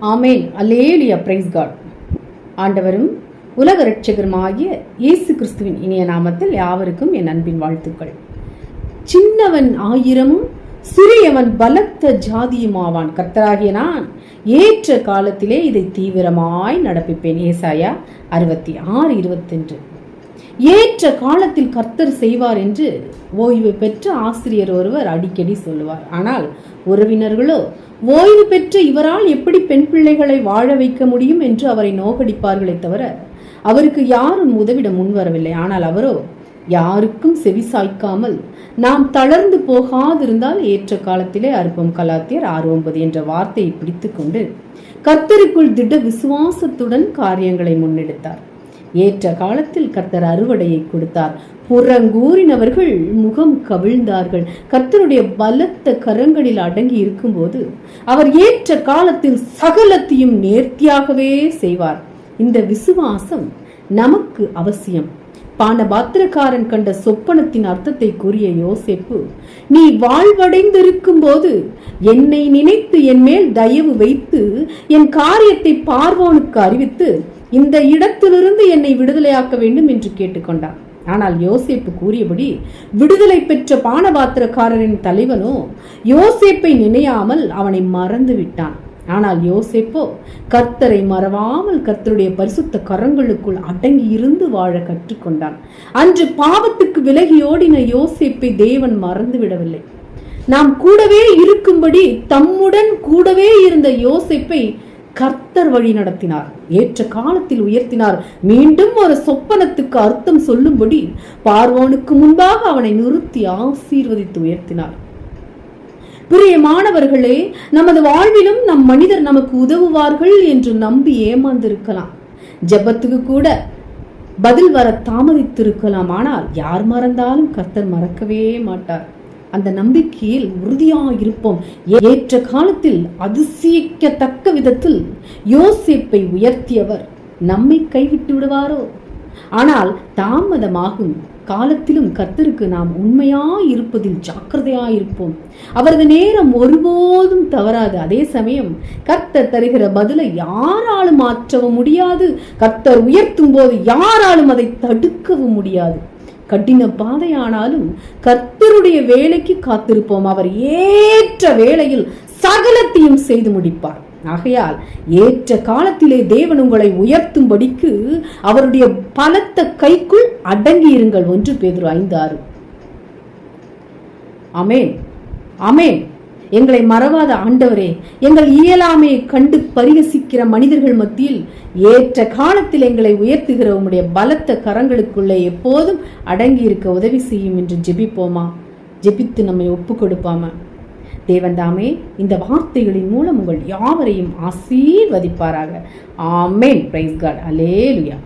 ஆமேன். Hallelujah price God ஆண்டவரும் உலக ரட்சகருமாகிய இயேசு கிறிஸ்துவின் இனிய நாமத்தில் யாவருக்கும் என் அன்பின் வாழ்த்துக்கள். சின்னவன் ஆயிரமும் சிறியவன் பலத்த ஜாதியுமாவான். கர்த்தராகிய நான் ஏற்ற காலத்திலே இதை தீவிரமாய் நடப்பிப்பேன். ஏசாயா அறுபத்தி ஆறு இருபத்தென்று. ஏற்ற காலத்தில் கர்த்தர் செய்வார் என்று ஓய்வு பெற்ற ஆசிரியர் ஒருவர் அடிக்கடி சொல்லுவார். ஆனால் உறவினர்களோ ஓய்வு பெற்ற இவரால் எப்படி பெண் பிள்ளைகளை வாழ வைக்க முடியும் என்று அவரை நோகடிப்பார்களே தவிர அவருக்கு யாரும் உதவிட முன்வரவில்லை. ஆனால் அவரோ யாருக்கும் செவி சாய்க்காமல் நாம் தளர்ந்து போகாதிருந்தால் ஏற்ற காலத்திலே அற்பம் கலாத்தியர் ஆறு ஒன்பது என்ற வார்த்தையை பிடித்துக்கொண்டு கர்த்தருக்குள் திட விசுவாசத்துடன் காரியங்களை முன்னெடுத்தார். ஏற்ற காலத்தில் கர்த்தர் அறுவடையை கொடுத்தார். புறங்கூறினவர்கள் முகம் கவிழ்ந்தார்கள். கர்த்தருடைய பலத்த கரங்களில் அடங்கி இருக்கும்போது அவர் ஏற்ற காலத்தில் சகலத்தையும் நேர்த்தியாகவே செய்வார். இந்த விசுவாசம் நமக்கு அவசியம். பானபாத்திரக்காரன் கண்ட சொப்பனத்தின் அர்த்தத்தை கூறிய யோசிப்பு நீ வாழ்வடைந்திருக்கும் போது என்னை நினைத்து என் மேல் தயவு வைத்து என் காரியத்தை பார்வோனுக்கு அறிவித்து இந்த இடத்திலிருந்து என்னை விடுதலையாக்க வேண்டும் என்று கேட்டுக்கொண்டான். ஆனால் யோசேப்பு கூறியபடி விடுதலை பெற்ற பானபாத்திரக்காரரின் தலைவனோ யோசேப்பை நினையாமல் அவனை மறந்து விட்டான். ஆனால் யோசேப்போ கர்த்தரை மறவாமல் கர்த்தருடைய பரிசுத்த கரங்களுக்குள் அடங்கி இருந்து வாழ கற்றுக்கொண்டான். அன்று பாவத்துக்கு விலகியோடின யோசேப்பை தேவன் மறந்து விடவில்லை. நாம் கூடவே இருக்கும்படி தம்முடன் கூடவே இருந்த யோசேப்பை கர்த்தர் வழி நடத்தினார். ஏற்ற காலத்தில் உயர்த்தினார். மீண்டும் ஒரு சொப்பனத்துக்கு அர்த்தம் சொல்லும்படி பார்வோனுக்கு முன்பாக அவனை நிறுத்தி ஆசீர்வதித்து உயர்த்தினார். பிரியமானவர்களே நமது வாழ்விலும் நம் மனிதர் நமக்கு உதவுவார்கள் என்று நம்பி ஏமாந்திருக்கலாம். ஜெபத்துக்கு கூட பதில் வர தாமதித்திருக்கலாம். ஆனால் யார் மறந்தாலும் கர்த்தர் மறக்கவே மாட்டார். அந்த நம்பிக்கையில் உறுதியாக இருப்போம் ஏற்ற காலத்தில் அதிசயிக்கத்தக்க விதத்தில் யோசிப்பை உயர்த்தியவர் நம்மை கைவிட்டு விடுவாரோ? ஆனால் தாமதமாகும் காலத்திலும் கர்த்தருக்கு நாம் உண்மையா இருப்பதில் ஜாக்கிரதையா இருப்போம் அவரது நேரம் ஒருபோதும் தவறாது. அதே சமயம் கர்த்தர் தருகிற பதிலை யாராலும் மாற்றவும் முடியாது. கர்த்தர் உயர்த்தும் போது யாராலும் அதை தடுக்கவும் முடியாது. கடின பாதையானாலும் கர்த்தருடைய வேலைக்கு காத்திருப்போம். அவர் ஏற்ற வேளையில் சகலத்தையும் செய்து முடிப்பார். ஆகையால் ஏற்ற காலத்திலே தேவன் உங்களை உயர்த்தும்படிக்கு அவருடைய பலத்த கைக்குள் அடங்கியிருங்கள் ஒன்று பேதுரு ஐந்து ஆறு. அமேன் அமேன் எங்களை மறவாத ஆண்டவரே எங்கள் இயலாமையை கண்டு பரிகசிக்கிற மனிதர்கள் மத்தியில் ஏற்ற காலத்தில் எங்களை உயர்த்துகிற உம்முடைய பலத்த கரங்களுக்குள்ளே எப்போதும் அடங்கி இருக்க உதவி செய்யும் என்று ஜெபிப்போமா? ஜெபித்து நம்மை ஒப்பு கொடுப்பாம தேவன் தாமே இந்த வார்த்தைகளின் மூலம் உங்கள் யாவரையும் ஆசீர்வதிப்பாராக. ஆமேன். Price God alleluia